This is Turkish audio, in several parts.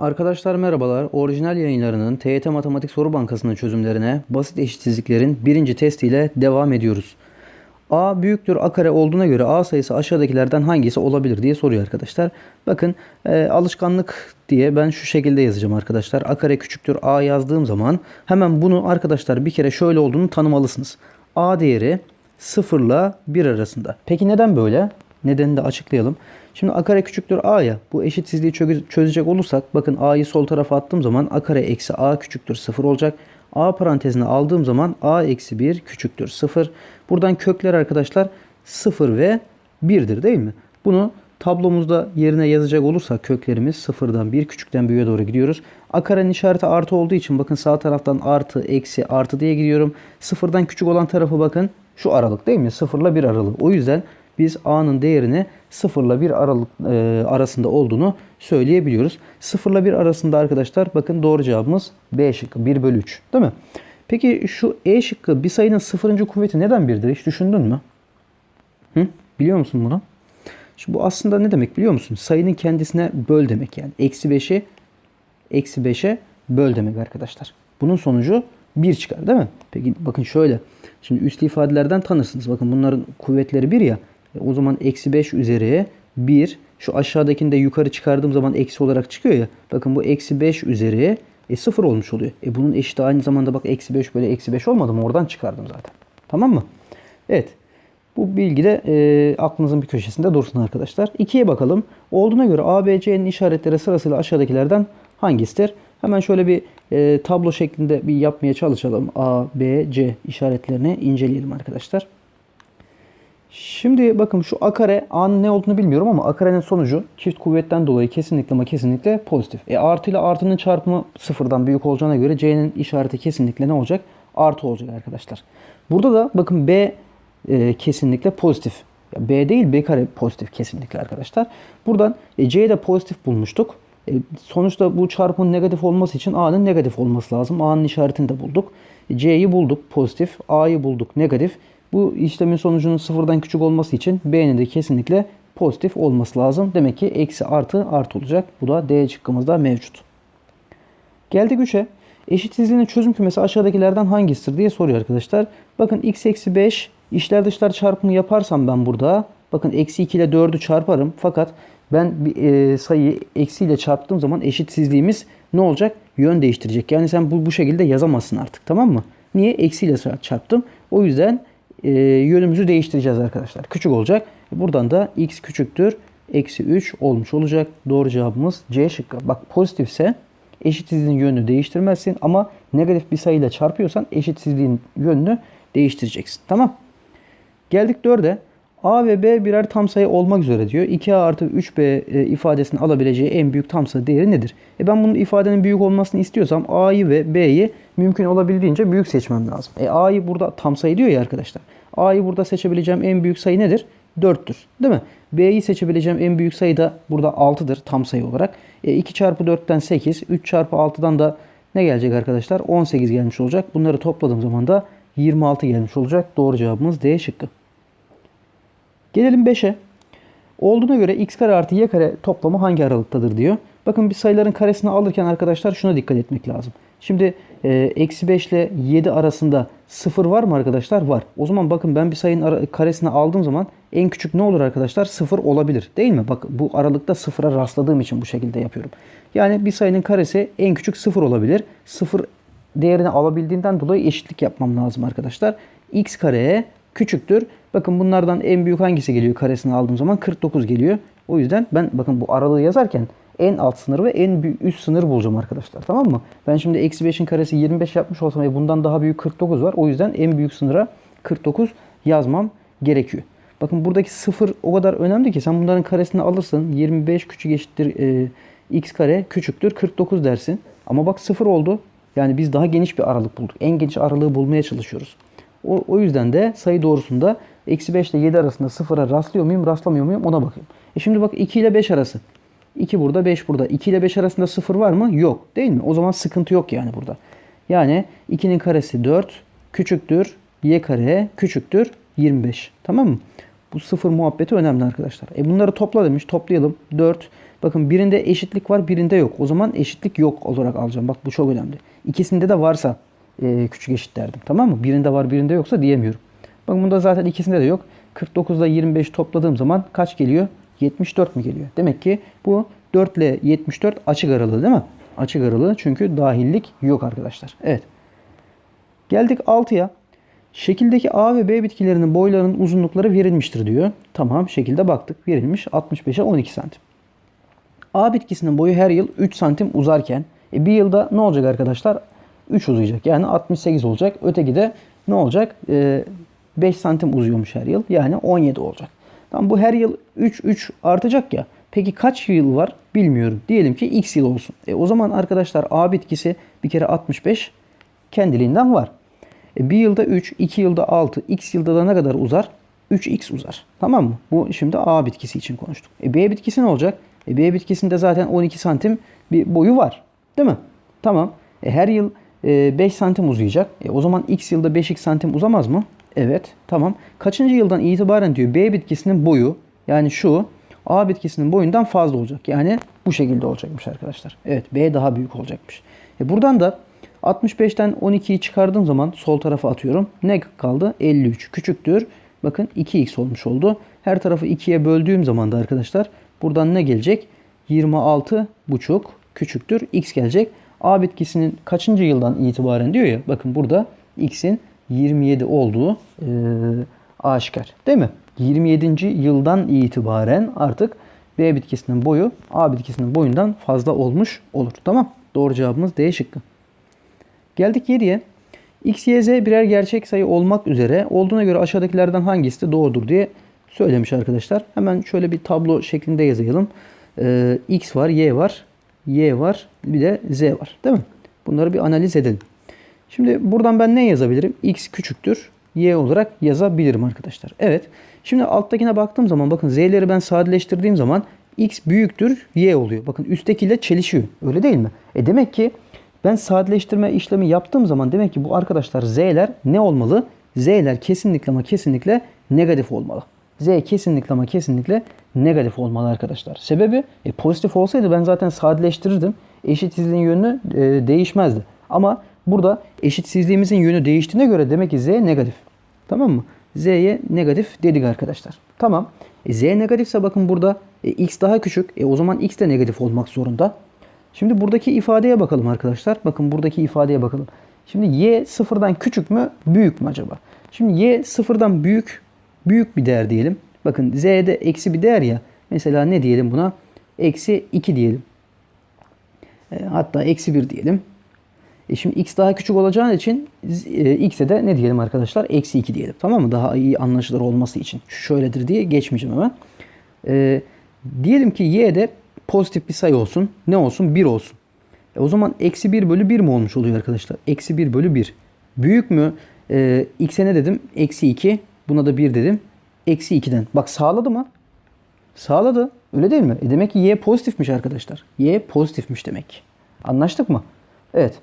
Arkadaşlar merhabalar. Orijinal yayınlarının TYT Matematik Soru Bankası'nın çözümlerine basit eşitsizliklerin birinci testiyle devam ediyoruz. A büyüktür A kare olduğuna göre A sayısı aşağıdakilerden hangisi olabilir diye soruyor arkadaşlar. Bakın e, alışkanlık diye ben şu şekilde yazacağım arkadaşlar. A kare küçüktür A yazdığım zaman hemen bunu arkadaşlar bir kere şöyle olduğunu tanımalısınız. A değeri 0 ile 1 arasında. Peki neden böyle? Nedenini de açıklayalım. Şimdi a kare küçüktür a ya. Bu eşitsizliği çö- çözecek olursak bakın a'yı sol tarafa attığım zaman a kare eksi a küçüktür 0 olacak. a parantezine aldığım zaman a eksi 1 küçüktür 0. Buradan kökler arkadaşlar 0 ve 1'dir değil mi? Bunu tablomuzda yerine yazacak olursak köklerimiz sıfırdan 1 küçükten büyüğe doğru gidiyoruz. A karenin işareti artı olduğu için bakın sağ taraftan artı eksi artı diye gidiyorum. Sıfırdan küçük olan tarafı bakın şu aralık değil mi? 0 ile 1 aralığı. O yüzden biz a'nın değerini 0 ile 1 aralık e, arasında olduğunu söyleyebiliyoruz. 0 ile 1 arasında arkadaşlar bakın doğru cevabımız B şıkkı 1 bölü 3 değil mi? Peki şu E şıkkı bir sayının sıfırıncı kuvveti neden 1'dir hiç düşündün mü? Hı? Biliyor musun bunu? Şimdi bu aslında ne demek biliyor musun? Sayının kendisine böl demek yani. Eksi 5'i eksi 5'e böl demek arkadaşlar. Bunun sonucu 1 çıkar değil mi? Peki bakın şöyle. Şimdi üslü ifadelerden tanırsınız. Bakın bunların kuvvetleri 1 ya. E, o zaman eksi 5 üzeri 1. Şu aşağıdakini de yukarı çıkardığım zaman eksi olarak çıkıyor ya. Bakın bu eksi 5 üzeri e, 0 olmuş oluyor. E bunun eşiti aynı zamanda bak eksi 5 böyle eksi 5 olmadı mı? Oradan çıkardım zaten. Tamam mı? Evet. Bu bilgi de e, aklınızın bir köşesinde dursun arkadaşlar. 2'ye bakalım. Olduğuna göre A, B, C'nin işaretleri sırasıyla aşağıdakilerden hangisidir? Hemen şöyle bir e, tablo şeklinde bir yapmaya çalışalım. A, B, C işaretlerini inceleyelim arkadaşlar. Şimdi bakın şu a kare a'nın ne olduğunu bilmiyorum ama a karenin sonucu çift kuvvetten dolayı kesinlikle ama kesinlikle pozitif. E artı ile artının çarpımı sıfırdan büyük olacağına göre c'nin işareti kesinlikle ne olacak? Artı olacak arkadaşlar. Burada da bakın b e, kesinlikle pozitif. Ya b değil b kare pozitif kesinlikle arkadaşlar. Buradan e, c'yi de pozitif bulmuştuk. E, sonuçta bu çarpımın negatif olması için a'nın negatif olması lazım. a'nın işaretini de bulduk. E, c'yi bulduk pozitif. a'yı bulduk negatif. Bu işlemin sonucunun sıfırdan küçük olması için B'nin de kesinlikle pozitif olması lazım. Demek ki eksi artı artı olacak. Bu da D şıkkımızda mevcut. Geldik 3'e. Eşitsizliğinin çözüm kümesi aşağıdakilerden hangisidir diye soruyor arkadaşlar. Bakın x eksi 5 işler dışlar çarpımı yaparsam ben burada bakın eksi 2 ile 4'ü çarparım. Fakat ben bir e, sayıyı eksiyle çarptığım zaman eşitsizliğimiz ne olacak? Yön değiştirecek. Yani sen bu, bu şekilde yazamazsın artık tamam mı? Niye? Eksiyle çarptım. O yüzden e, yönümüzü değiştireceğiz arkadaşlar. Küçük olacak. Buradan da x küçüktür. Eksi 3 olmuş olacak. Doğru cevabımız C şıkkı. Bak pozitifse eşitsizliğin yönünü değiştirmezsin. Ama negatif bir sayıyla çarpıyorsan eşitsizliğin yönünü değiştireceksin. Tamam. Geldik 4'e. A ve B birer tam sayı olmak üzere diyor. 2A artı 3B e, ifadesini alabileceği en büyük tam sayı değeri nedir? E ben bunun ifadenin büyük olmasını istiyorsam A'yı ve B'yi mümkün olabildiğince büyük seçmem lazım. E A'yı burada tam sayı diyor ya arkadaşlar. A'yı burada seçebileceğim en büyük sayı nedir? 4'tür. Değil mi? B'yi seçebileceğim en büyük sayı da burada 6'dır tam sayı olarak. E 2 çarpı 4'ten 8, 3 çarpı 6'dan da ne gelecek arkadaşlar? 18 gelmiş olacak. Bunları topladığım zaman da 26 gelmiş olacak. Doğru cevabımız D şıkkı. Gelelim 5'e. Olduğuna göre x kare artı y kare toplamı hangi aralıktadır diyor. Bakın bir sayıların karesini alırken arkadaşlar şuna dikkat etmek lazım. Şimdi e, eksi 5 ile 7 arasında 0 var mı arkadaşlar? Var. O zaman bakın ben bir sayının karesini aldığım zaman en küçük ne olur arkadaşlar? 0 olabilir. Değil mi? Bak bu aralıkta 0'a rastladığım için bu şekilde yapıyorum. Yani bir sayının karesi en küçük 0 olabilir. 0 değerini alabildiğinden dolayı eşitlik yapmam lazım arkadaşlar. x kareye küçüktür. Bakın bunlardan en büyük hangisi geliyor karesini aldığım zaman 49 geliyor. O yüzden ben bakın bu aralığı yazarken en alt sınır ve en üst sınır bulacağım arkadaşlar. Tamam mı? Ben şimdi eksi 5'in karesi 25 yapmış olsam ve bundan daha büyük 49 var. O yüzden en büyük sınıra 49 yazmam gerekiyor. Bakın buradaki sıfır o kadar önemli ki sen bunların karesini alırsın. 25 küçük eşittir e, x kare küçüktür 49 dersin. Ama bak sıfır oldu. Yani biz daha geniş bir aralık bulduk. En geniş aralığı bulmaya çalışıyoruz. O, o yüzden de sayı doğrusunda eksi 5 ile 7 arasında sıfıra rastlıyor muyum rastlamıyor muyum ona bakayım. E şimdi bak 2 ile 5 arası. 2 burada 5 burada. 2 ile 5 arasında 0 var mı? Yok. Değil mi? O zaman sıkıntı yok yani burada. Yani 2'nin karesi 4 küçüktür y kare küçüktür 25. Tamam mı? Bu sıfır muhabbeti önemli arkadaşlar. E bunları topla demiş. Toplayalım. 4. Bakın birinde eşitlik var birinde yok. O zaman eşitlik yok olarak alacağım. Bak bu çok önemli. İkisinde de varsa e, küçük eşit derdim. Tamam mı? Birinde var birinde yoksa diyemiyorum. Bakın bunda zaten ikisinde de yok. 49 ile 25 topladığım zaman kaç geliyor? 74 mi geliyor? Demek ki bu 4 ile 74 açık aralığı değil mi? Açık aralığı çünkü dahillik yok arkadaşlar. Evet. Geldik 6'ya. Şekildeki A ve B bitkilerinin boylarının uzunlukları verilmiştir diyor. Tamam şekilde baktık. Verilmiş 65'e 12 santim. A bitkisinin boyu her yıl 3 santim uzarken e, bir yılda ne olacak arkadaşlar? 3 uzayacak. Yani 68 olacak. Öteki de ne olacak? E, 5 santim uzuyormuş her yıl. Yani 17 olacak. Tamam bu her yıl 3 3 artacak ya. Peki kaç yıl var bilmiyorum. Diyelim ki x yıl olsun. E, o zaman arkadaşlar A bitkisi bir kere 65 kendiliğinden var. E, bir yılda 3, 2 yılda 6, x yılda da ne kadar uzar? 3x uzar. Tamam mı? Bu şimdi A bitkisi için konuştuk. E, B bitkisi ne olacak? E, B bitkisinde zaten 12 santim bir boyu var. Değil mi? Tamam. E, her yıl e, 5 santim uzayacak. E, o zaman x yılda 5x santim uzamaz mı? Evet. Tamam. Kaçıncı yıldan itibaren diyor B bitkisinin boyu yani şu A bitkisinin boyundan fazla olacak. Yani bu şekilde olacakmış arkadaşlar. Evet B daha büyük olacakmış. E, buradan da 65'ten 12'yi çıkardığım zaman sol tarafa atıyorum. Ne kaldı? 53 küçüktür. Bakın 2x olmuş oldu. Her tarafı 2'ye böldüğüm zaman da arkadaşlar buradan ne gelecek? 26 buçuk küçüktür. x gelecek. A bitkisinin kaçıncı yıldan itibaren diyor ya. Bakın burada x'in 27 olduğu e, aşikar. Değil mi? 27. yıldan itibaren artık B bitkisinin boyu A bitkisinin boyundan fazla olmuş olur. Tamam. Doğru cevabımız D şıkkı. Geldik 7'ye. X, Y, Z birer gerçek sayı olmak üzere olduğuna göre aşağıdakilerden hangisi de doğrudur diye söylemiş arkadaşlar. Hemen şöyle bir tablo şeklinde yazalım. Ee, X var, Y var, Y var, bir de Z var. Değil mi? Bunları bir analiz edelim. Şimdi buradan ben ne yazabilirim? X küçüktür, Y olarak yazabilirim arkadaşlar. Evet. Şimdi alttakine baktığım zaman bakın Z'leri ben sadeleştirdiğim zaman X büyüktür, Y oluyor. Bakın üsttekiyle çelişiyor. Öyle değil mi? E demek ki ben sadeleştirme işlemi yaptığım zaman demek ki bu arkadaşlar Z'ler ne olmalı? Z'ler kesinlikle ama kesinlikle negatif olmalı. Z kesinlikle ama kesinlikle negatif olmalı arkadaşlar. Sebebi e, pozitif olsaydı ben zaten sadeleştirirdim. Eşitsizliğin yönü e, değişmezdi. Ama burada eşitsizliğimizin yönü değiştiğine göre demek ki Z negatif. Tamam mı? Z'ye negatif dedik arkadaşlar. Tamam. E, Z negatifse bakın burada e, X daha küçük. E, o zaman X de negatif olmak zorunda. Şimdi buradaki ifadeye bakalım arkadaşlar. Bakın buradaki ifadeye bakalım. Şimdi y sıfırdan küçük mü büyük mü acaba? Şimdi y sıfırdan büyük büyük bir değer diyelim. Bakın z'de eksi bir değer ya. Mesela ne diyelim buna? Eksi 2 diyelim. E, hatta eksi 1 diyelim. E şimdi x daha küçük olacağı için e, x'e de ne diyelim arkadaşlar? Eksi 2 diyelim. Tamam mı? Daha iyi anlaşılır olması için. Şu şöyledir diye geçmeyeceğim hemen. E, diyelim ki y'de pozitif bir sayı olsun. Ne olsun? 1 olsun. E o zaman eksi 1 bölü 1 mi olmuş oluyor arkadaşlar? Eksi 1 bölü 1. Büyük mü? E, x'e ne dedim? Eksi 2. Buna da 1 dedim. Eksi 2'den. Bak sağladı mı? Sağladı. Öyle değil mi? E demek ki y pozitifmiş arkadaşlar. Y pozitifmiş demek. Anlaştık mı? Evet.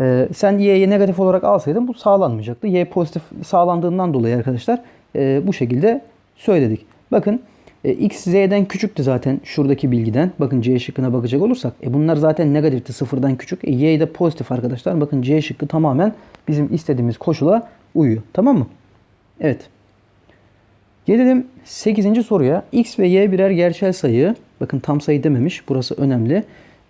Ee, sen y'yi negatif olarak alsaydın bu sağlanmayacaktı. Y pozitif sağlandığından dolayı arkadaşlar e, bu şekilde söyledik. Bakın e, x z'den küçüktü zaten şuradaki bilgiden. Bakın c şıkkına bakacak olursak. E, bunlar zaten negatifti sıfırdan küçük. E, y de pozitif arkadaşlar. Bakın c şıkkı tamamen bizim istediğimiz koşula uyuyor. Tamam mı? Evet. Gelelim 8. soruya. X ve Y birer gerçel sayı. Bakın tam sayı dememiş. Burası önemli.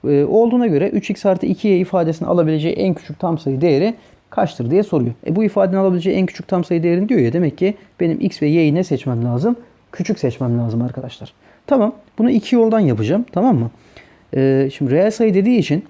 Ee, olduğuna göre 3x artı 2y ifadesini alabileceği en küçük tam sayı değeri kaçtır diye soruyor. E bu ifadenin alabileceği en küçük tam sayı değerini diyor ya. Demek ki benim x ve y'yi ne seçmem lazım? Küçük seçmem lazım arkadaşlar. Tamam. Bunu iki yoldan yapacağım. Tamam mı? Ee, şimdi reel sayı dediği için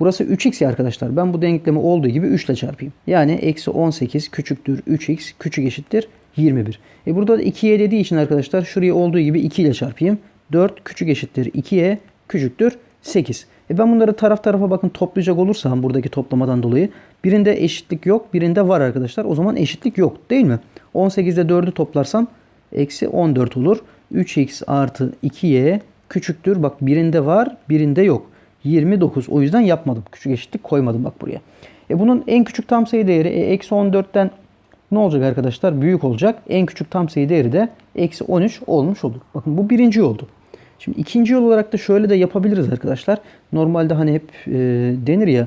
burası 3x ya arkadaşlar. Ben bu denklemi olduğu gibi 3 ile çarpayım. Yani eksi 18 küçüktür 3x küçük eşittir 21. E burada da 2y dediği için arkadaşlar şuraya olduğu gibi 2 ile çarpayım. 4 küçük eşittir 2y küçüktür 8. E ben bunları taraf tarafa bakın toplayacak olursam buradaki toplamadan dolayı birinde eşitlik yok birinde var arkadaşlar. O zaman eşitlik yok değil mi? 18'de 4'ü toplarsam eksi 14 olur. 3x artı 2y küçüktür. Bak birinde var birinde yok. 29. O yüzden yapmadım. Küçük eşitlik koymadım bak buraya. E bunun en küçük tam sayı değeri e, eksi 14'ten ne olacak arkadaşlar? Büyük olacak. En küçük tam sayı değeri de eksi 13 olmuş olur. Bakın bu birinci oldu. Şimdi ikinci yol olarak da şöyle de yapabiliriz arkadaşlar. Normalde hani hep e, denir ya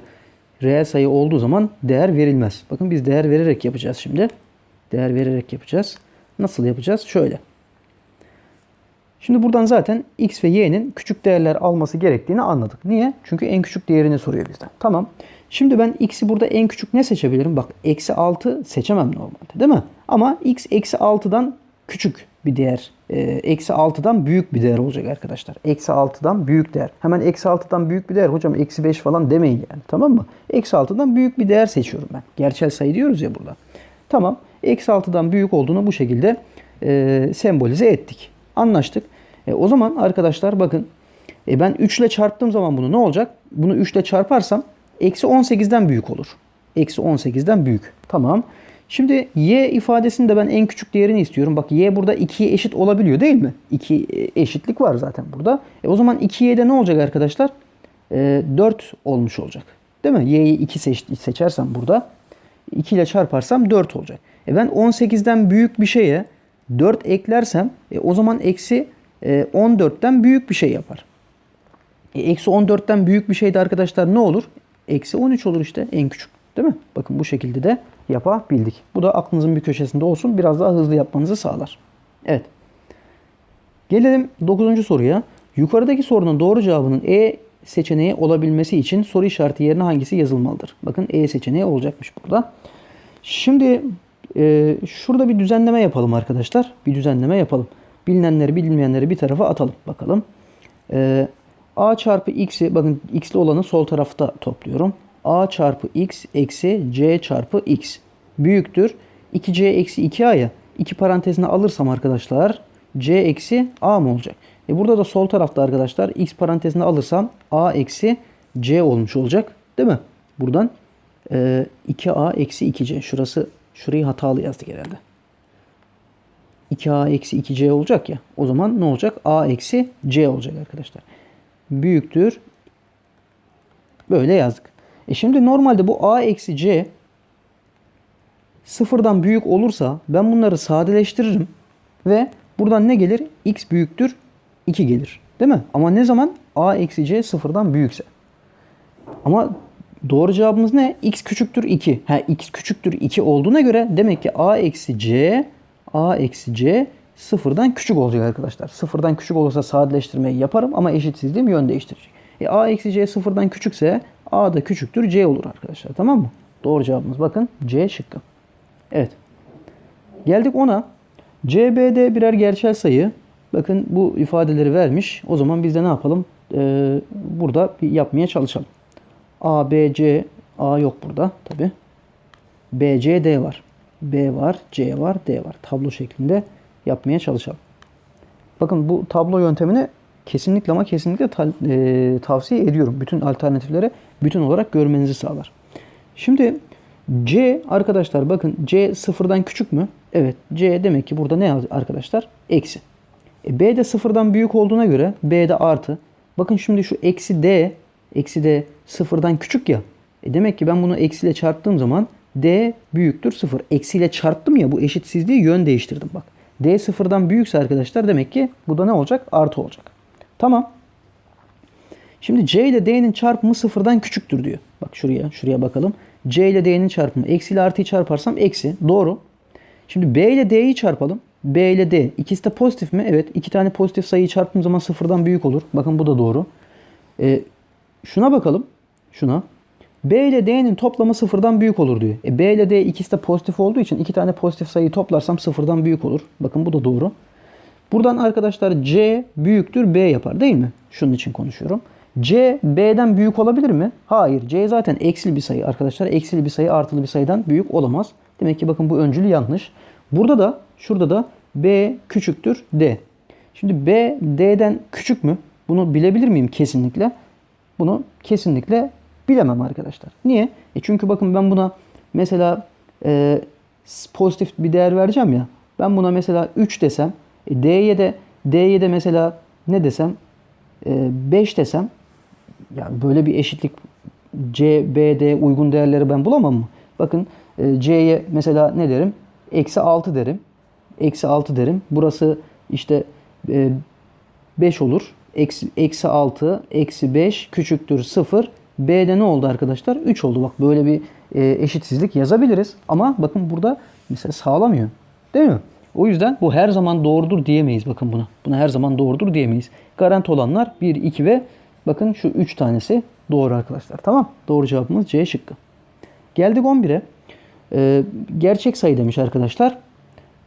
reel sayı olduğu zaman değer verilmez. Bakın biz değer vererek yapacağız şimdi. Değer vererek yapacağız. Nasıl yapacağız? Şöyle. Şimdi buradan zaten x ve y'nin küçük değerler alması gerektiğini anladık. Niye? Çünkü en küçük değerini soruyor bizden. Tamam. Şimdi ben x'i burada en küçük ne seçebilirim? Bak eksi 6 seçemem normalde değil mi? Ama x eksi 6'dan küçük bir değer. Ee, Eksi 6'dan büyük bir değer olacak arkadaşlar. Eksi 6'dan büyük değer. Hemen eksi 6'dan büyük bir değer. Hocam eksi 5 falan demeyin yani. Tamam mı? Eksi 6'dan büyük bir değer seçiyorum ben. Gerçel sayı diyoruz ya burada. Tamam. Eksi 6'dan büyük olduğunu bu şekilde e, sembolize ettik. Anlaştık. E, o zaman arkadaşlar bakın e, ben 3 ile çarptığım zaman bunu ne olacak? Bunu 3 ile çarparsam eksi 18'den büyük olur. Eksi 18'den büyük. Tamam. Şimdi y ifadesinde ben en küçük değerini istiyorum. Bak y burada 2'ye eşit olabiliyor değil mi? 2 eşitlik var zaten burada. E, o zaman 2y'de ne olacak arkadaşlar? E, 4 olmuş olacak. Değil mi? y'yi 2 seç, seçersem burada 2 ile çarparsam 4 olacak. E ben 18'den büyük bir şeye 4 eklersem e, o zaman eksi e, 14'ten büyük bir şey yapar. E, eksi 14'ten büyük bir şey de arkadaşlar ne olur? Eksi 13 olur işte en küçük. Değil mi? Bakın bu şekilde de yapabildik. Bu da aklınızın bir köşesinde olsun. Biraz daha hızlı yapmanızı sağlar. Evet. Gelelim 9. soruya. Yukarıdaki sorunun doğru cevabının E seçeneği olabilmesi için soru işareti yerine hangisi yazılmalıdır? Bakın E seçeneği olacakmış burada. Şimdi e, şurada bir düzenleme yapalım arkadaşlar. Bir düzenleme yapalım. Bilinenleri bilinmeyenleri bir tarafa atalım. Bakalım. E, A çarpı x'i bakın x'li olanı sol tarafta topluyorum. A çarpı x eksi c çarpı x büyüktür. 2c eksi 2a'ya 2 parantezine alırsam arkadaşlar c eksi a mı olacak? E burada da sol tarafta arkadaşlar x parantezine alırsam a eksi c olmuş olacak. Değil mi? Buradan e, 2a eksi 2c. Şurası şurayı hatalı yazdık herhalde. 2a eksi 2c olacak ya. O zaman ne olacak? a eksi c olacak arkadaşlar. Büyüktür. Böyle yazdık. E şimdi normalde bu a eksi c sıfırdan büyük olursa ben bunları sadeleştiririm ve buradan ne gelir? x büyüktür 2 gelir. Değil mi? Ama ne zaman? a eksi c sıfırdan büyükse. Ama doğru cevabımız ne? x küçüktür 2. Ha, x küçüktür 2 olduğuna göre demek ki a eksi c a eksi c sıfırdan küçük olacak arkadaşlar. Sıfırdan küçük olursa sadeleştirmeyi yaparım ama eşitsizliğim yön değiştirecek. E, a eksi c sıfırdan küçükse a da küçüktür c olur arkadaşlar. Tamam mı? Doğru cevabımız bakın c şıkkı. Evet. Geldik ona. CBD birer gerçel sayı. Bakın bu ifadeleri vermiş. O zaman biz de ne yapalım? Ee, burada bir yapmaya çalışalım. A, B, C, A yok burada tabi. B, C, D var. B var, C var, D var. Tablo şeklinde yapmaya çalışalım. Bakın bu tablo yöntemini kesinlikle ama kesinlikle ta, e, tavsiye ediyorum. Bütün alternatiflere bütün olarak görmenizi sağlar. Şimdi C arkadaşlar bakın C sıfırdan küçük mü? Evet. C demek ki burada ne arkadaşlar? Eksi. E, B de sıfırdan büyük olduğuna göre B de artı. Bakın şimdi şu eksi D eksi D sıfırdan küçük ya. E demek ki ben bunu eksiyle çarptığım zaman D büyüktür sıfır. Eksiyle çarptım ya bu eşitsizliği yön değiştirdim bak. D sıfırdan büyükse arkadaşlar demek ki bu da ne olacak? Artı olacak. Tamam. Şimdi C ile D'nin çarpımı sıfırdan küçüktür diyor. Bak şuraya, şuraya bakalım. C ile D'nin çarpımı. Eksi ile artıyı çarparsam eksi. Doğru. Şimdi B ile D'yi çarpalım. B ile D. İkisi de pozitif mi? Evet. İki tane pozitif sayıyı çarptığım zaman sıfırdan büyük olur. Bakın bu da doğru. Ee, şuna bakalım. Şuna. B ile D'nin toplamı sıfırdan büyük olur diyor. E, B ile D ikisi de pozitif olduğu için iki tane pozitif sayıyı toplarsam sıfırdan büyük olur. Bakın bu da doğru. Buradan arkadaşlar C büyüktür B yapar değil mi? Şunun için konuşuyorum. C B'den büyük olabilir mi? Hayır. C zaten eksil bir sayı arkadaşlar. Eksil bir sayı artılı bir sayıdan büyük olamaz. Demek ki bakın bu öncülü yanlış. Burada da şurada da B küçüktür D. Şimdi B D'den küçük mü? Bunu bilebilir miyim kesinlikle? Bunu kesinlikle bilemem arkadaşlar. Niye? E çünkü bakın ben buna mesela e, pozitif bir değer vereceğim ya. Ben buna mesela 3 desem e, D'ye de D'ye de mesela ne desem e, 5 desem yani böyle bir eşitlik C, B, D uygun değerleri ben bulamam mı? Bakın e, C'ye mesela ne derim? Eksi 6 derim. Eksi 6 derim. Burası işte e, 5 olur. Eksi, eksi 6, eksi 5 küçüktür 0. B'de ne oldu arkadaşlar? 3 oldu. Bak böyle bir e, eşitsizlik yazabiliriz. Ama bakın burada mesela sağlamıyor. Değil mi? O yüzden bu her zaman doğrudur diyemeyiz bakın buna. Buna her zaman doğrudur diyemeyiz. Garanti olanlar 1, 2 ve bakın şu 3 tanesi doğru arkadaşlar. Tamam. Doğru cevabımız C şıkkı. Geldik 11'e. Ee, gerçek sayı demiş arkadaşlar.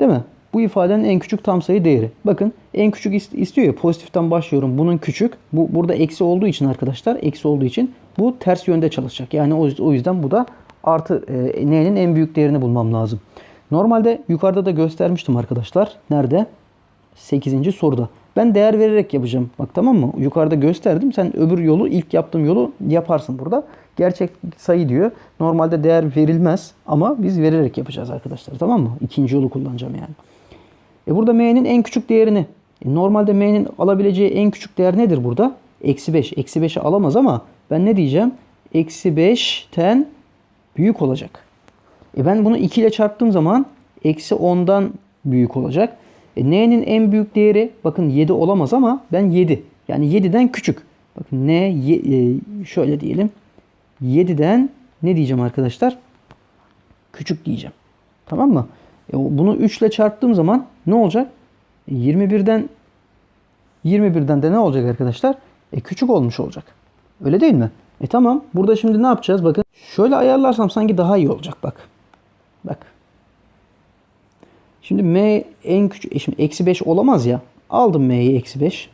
Değil mi? Bu ifadenin en küçük tam sayı değeri. Bakın en küçük ist- istiyor ya pozitiften başlıyorum. Bunun küçük. Bu burada eksi olduğu için arkadaşlar eksi olduğu için bu ters yönde çalışacak. Yani o, o yüzden bu da artı e, n'nin en büyük değerini bulmam lazım. Normalde yukarıda da göstermiştim arkadaşlar. Nerede? 8. soruda. Ben değer vererek yapacağım. Bak tamam mı? Yukarıda gösterdim. Sen öbür yolu ilk yaptığım yolu yaparsın burada. Gerçek sayı diyor. Normalde değer verilmez ama biz vererek yapacağız arkadaşlar. Tamam mı? İkinci yolu kullanacağım yani. E burada m'nin en küçük değerini. e normalde m'nin alabileceği en küçük değer nedir burada? Eksi 5. Eksi 5'i alamaz ama ben ne diyeceğim? Eksi 5'ten büyük olacak. E ben bunu 2 ile çarptığım zaman eksi 10'dan büyük olacak. E n'nin en büyük değeri bakın 7 olamaz ama ben 7. Yani 7'den küçük. Bakın n ye- e, şöyle diyelim. 7'den ne diyeceğim arkadaşlar? Küçük diyeceğim. Tamam mı? E, bunu 3 ile çarptığım zaman ne olacak? E, 21'den 21'den de ne olacak arkadaşlar? E küçük olmuş olacak. Öyle değil mi? E tamam. Burada şimdi ne yapacağız? Bakın. Şöyle ayarlarsam sanki daha iyi olacak bak. Bak. Şimdi m en küçük, e şimdi eksi 5 olamaz ya. Aldım m'yi eksi 5.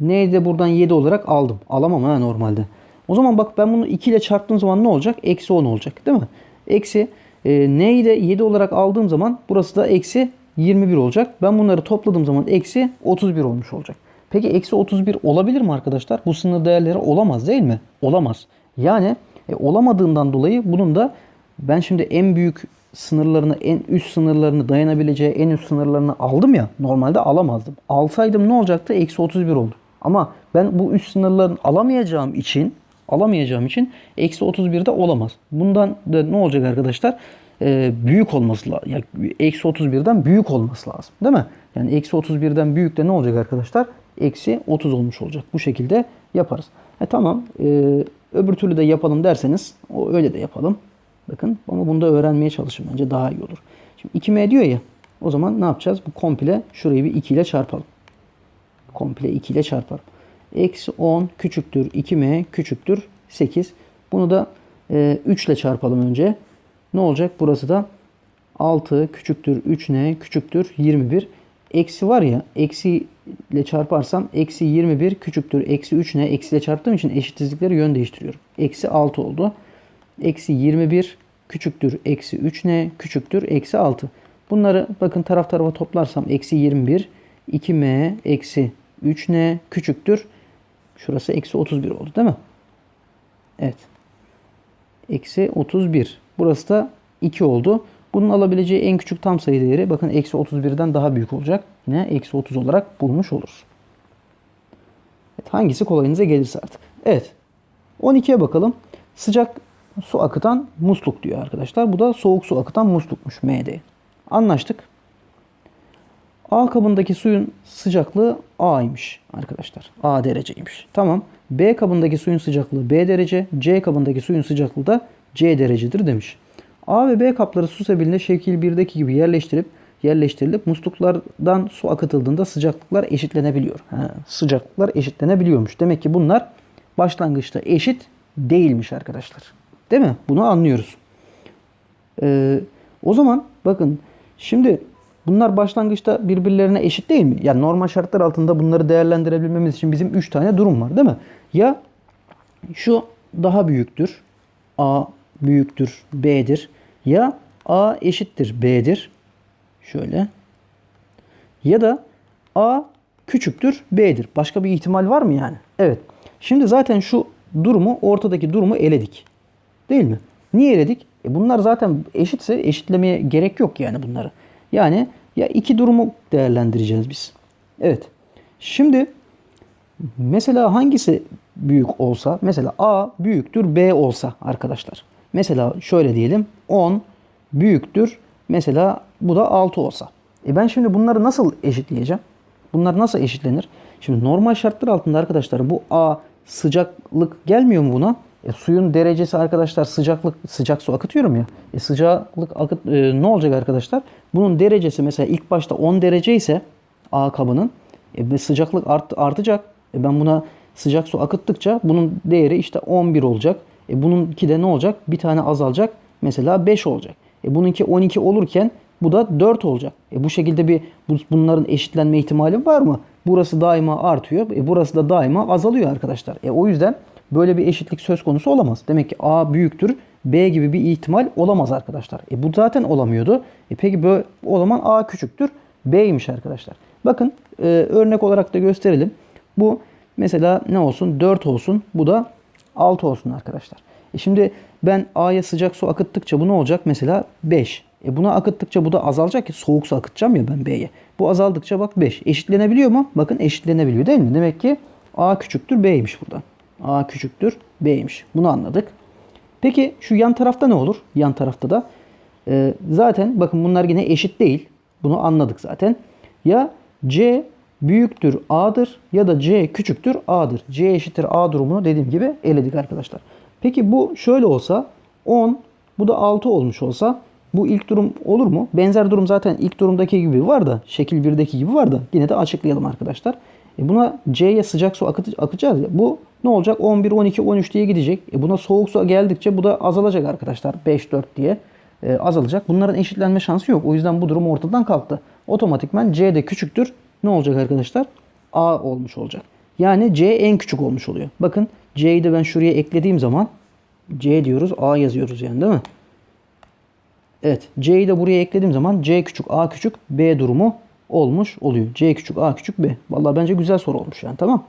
N'yi de buradan 7 olarak aldım. Alamam ha normalde. O zaman bak ben bunu 2 ile çarptığım zaman ne olacak? Eksi 10 olacak değil mi? Eksi e, n'yi de 7 olarak aldığım zaman burası da eksi 21 olacak. Ben bunları topladığım zaman eksi 31 olmuş olacak. Peki eksi 31 olabilir mi arkadaşlar? Bu sınır değerleri olamaz değil mi? Olamaz. Yani e, olamadığından dolayı bunun da ben şimdi en büyük sınırlarını, en üst sınırlarını, dayanabileceği en üst sınırlarını aldım ya. Normalde alamazdım. Alsaydım ne olacaktı? Eksi 31 oldu. Ama ben bu üst sınırlarını alamayacağım için alamayacağım için eksi 31 de olamaz. Bundan da ne olacak arkadaşlar? Ee, büyük olması lazım. Yani eksi 31'den büyük olması lazım. Değil mi? Yani eksi 31'den büyük de ne olacak arkadaşlar? Eksi 30 olmuş olacak. Bu şekilde yaparız. E tamam. Ee, öbür türlü de yapalım derseniz o öyle de yapalım. Bakın ama bunu da öğrenmeye çalışın bence daha iyi olur. Şimdi 2m diyor ya. O zaman ne yapacağız? Bu komple şurayı bir 2 ile çarpalım. Komple 2 ile çarparım. Eksi 10 küçüktür 2m küçüktür 8. Bunu da e, 3 ile çarpalım önce. Ne olacak? Burası da 6 küçüktür 3n küçüktür 21. Eksi var ya eksi ile çarparsam eksi 21 küçüktür eksi 3n eksi ile çarptığım için eşitsizlikleri yön değiştiriyorum. Eksi 6 oldu. Eksi 21 küçüktür eksi 3n küçüktür eksi 6. Bunları bakın taraf tarafa toplarsam eksi 21 2m eksi 3n küçüktür. Şurası eksi 31 oldu değil mi? Evet. Eksi 31. Burası da 2 oldu. Bunun alabileceği en küçük tam sayı değeri bakın eksi 31'den daha büyük olacak. Yine eksi 30 olarak bulmuş oluruz. Evet, hangisi kolayınıza gelirse artık. Evet. 12'ye bakalım. Sıcak su akıtan musluk diyor arkadaşlar. Bu da soğuk su akıtan muslukmuş MD. Anlaştık. A kabındaki suyun sıcaklığı A'ymış arkadaşlar. A dereceymiş. Tamam. B kabındaki suyun sıcaklığı B derece. C kabındaki suyun sıcaklığı da C derecedir demiş. A ve B kapları su sebebiyle şekil 1'deki gibi yerleştirip yerleştirilip musluklardan su akıtıldığında sıcaklıklar eşitlenebiliyor. Ha, sıcaklıklar eşitlenebiliyormuş. Demek ki bunlar başlangıçta eşit değilmiş arkadaşlar. Değil mi? Bunu anlıyoruz. Ee, o zaman bakın şimdi bunlar başlangıçta birbirlerine eşit değil mi? Yani normal şartlar altında bunları değerlendirebilmemiz için bizim 3 tane durum var değil mi? Ya şu daha büyüktür. A büyüktür B'dir. Ya A eşittir B'dir. Şöyle. Ya da A küçüktür B'dir. Başka bir ihtimal var mı yani? Evet. Şimdi zaten şu durumu ortadaki durumu eledik. Değil mi? Niye eledik? E bunlar zaten eşitse eşitlemeye gerek yok yani bunları. Yani ya iki durumu değerlendireceğiz biz. Evet. Şimdi mesela hangisi büyük olsa mesela A büyüktür B olsa arkadaşlar. Mesela şöyle diyelim 10 büyüktür mesela bu da 6 olsa. E ben şimdi bunları nasıl eşitleyeceğim? Bunlar nasıl eşitlenir? Şimdi normal şartlar altında arkadaşlar bu A sıcaklık gelmiyor mu buna? E, suyun derecesi arkadaşlar sıcaklık sıcak su akıtıyorum ya. E, sıcaklık akıt e, ne olacak arkadaşlar? Bunun derecesi mesela ilk başta 10 derece ise A kabının e, sıcaklık art, artacak. E, ben buna sıcak su akıttıkça bunun değeri işte 11 olacak. E, bununki de ne olacak? Bir tane azalacak. Mesela 5 olacak. E, bununki 12 olurken bu da 4 olacak. E, bu şekilde bir bu, bunların eşitlenme ihtimali var mı? Burası daima artıyor. E, burası da daima azalıyor arkadaşlar. E, o yüzden böyle bir eşitlik söz konusu olamaz. Demek ki A büyüktür. B gibi bir ihtimal olamaz arkadaşlar. E, bu zaten olamıyordu. E, peki böyle o zaman A küçüktür. B'ymiş arkadaşlar. Bakın e, örnek olarak da gösterelim. Bu mesela ne olsun? 4 olsun. Bu da 6 olsun arkadaşlar. E şimdi ben A'ya sıcak su akıttıkça bu ne olacak? Mesela 5. E buna akıttıkça bu da azalacak ki soğuk su akıtacağım ya ben B'ye. Bu azaldıkça bak 5. Eşitlenebiliyor mu? Bakın eşitlenebiliyor değil mi? Demek ki A küçüktür B'ymiş burada. A küçüktür B'ymiş. Bunu anladık. Peki şu yan tarafta ne olur? Yan tarafta da e, zaten bakın bunlar yine eşit değil. Bunu anladık zaten. Ya C büyüktür A'dır ya da C küçüktür A'dır. C eşittir A durumunu dediğim gibi eledik arkadaşlar. Peki bu şöyle olsa 10 bu da 6 olmuş olsa bu ilk durum olur mu? Benzer durum zaten ilk durumdaki gibi var da şekil 1'deki gibi var da yine de açıklayalım arkadaşlar. E buna C'ye sıcak su akıt akıtacağız ya. Bu ne olacak? 11, 12, 13 diye gidecek. E buna soğuk su geldikçe bu da azalacak arkadaşlar. 5, 4 diye e, azalacak. Bunların eşitlenme şansı yok. O yüzden bu durum ortadan kalktı. Otomatikman C de küçüktür. Ne olacak arkadaşlar? A olmuş olacak. Yani C en küçük olmuş oluyor. Bakın C'yi de ben şuraya eklediğim zaman C diyoruz A yazıyoruz yani değil mi? Evet C'yi de buraya eklediğim zaman C küçük A küçük B durumu olmuş oluyor. C küçük A küçük B. Vallahi bence güzel soru olmuş yani tamam.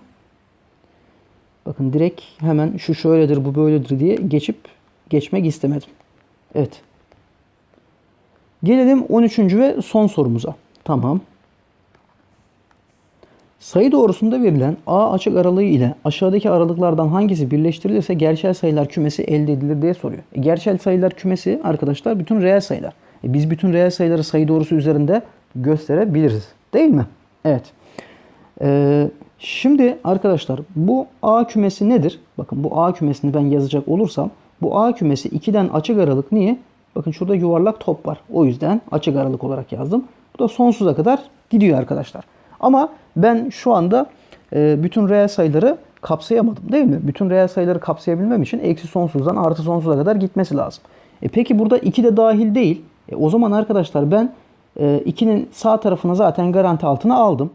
Bakın direkt hemen şu şöyledir bu böyledir diye geçip geçmek istemedim. Evet. Gelelim 13. ve son sorumuza. Tamam. Sayı doğrusunda verilen A açık aralığı ile aşağıdaki aralıklardan hangisi birleştirilirse gerçel sayılar kümesi elde edilir diye soruyor. E, gerçel sayılar kümesi arkadaşlar bütün reel sayılar. E, biz bütün reel sayıları sayı doğrusu üzerinde gösterebiliriz. Değil mi? Evet. Ee, şimdi arkadaşlar bu A kümesi nedir? Bakın bu A kümesini ben yazacak olursam bu A kümesi 2'den açık aralık niye? Bakın şurada yuvarlak top var. O yüzden açık aralık olarak yazdım. Bu da sonsuza kadar gidiyor arkadaşlar. Ama ben şu anda e, bütün reel sayıları kapsayamadım değil mi? Bütün reel sayıları kapsayabilmem için eksi sonsuzdan artı sonsuza kadar gitmesi lazım. E peki burada 2 de dahil değil. E o zaman arkadaşlar ben 2'nin sağ tarafını zaten garanti altına aldım.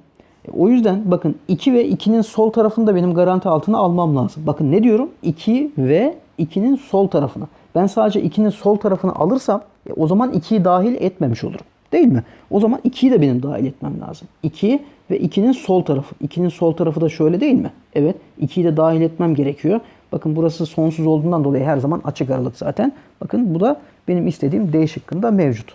O yüzden bakın 2 ve 2'nin sol tarafını da benim garanti altına almam lazım. Bakın ne diyorum? 2 ve 2'nin sol tarafını. Ben sadece 2'nin sol tarafını alırsam e o zaman 2'yi dahil etmemiş olurum. Değil mi? O zaman 2'yi de benim dahil etmem lazım. 2 ve 2'nin sol tarafı. 2'nin sol tarafı da şöyle değil mi? Evet. 2'yi de dahil etmem gerekiyor. Bakın burası sonsuz olduğundan dolayı her zaman açık aralık zaten. Bakın bu da benim istediğim D şıkkında mevcut.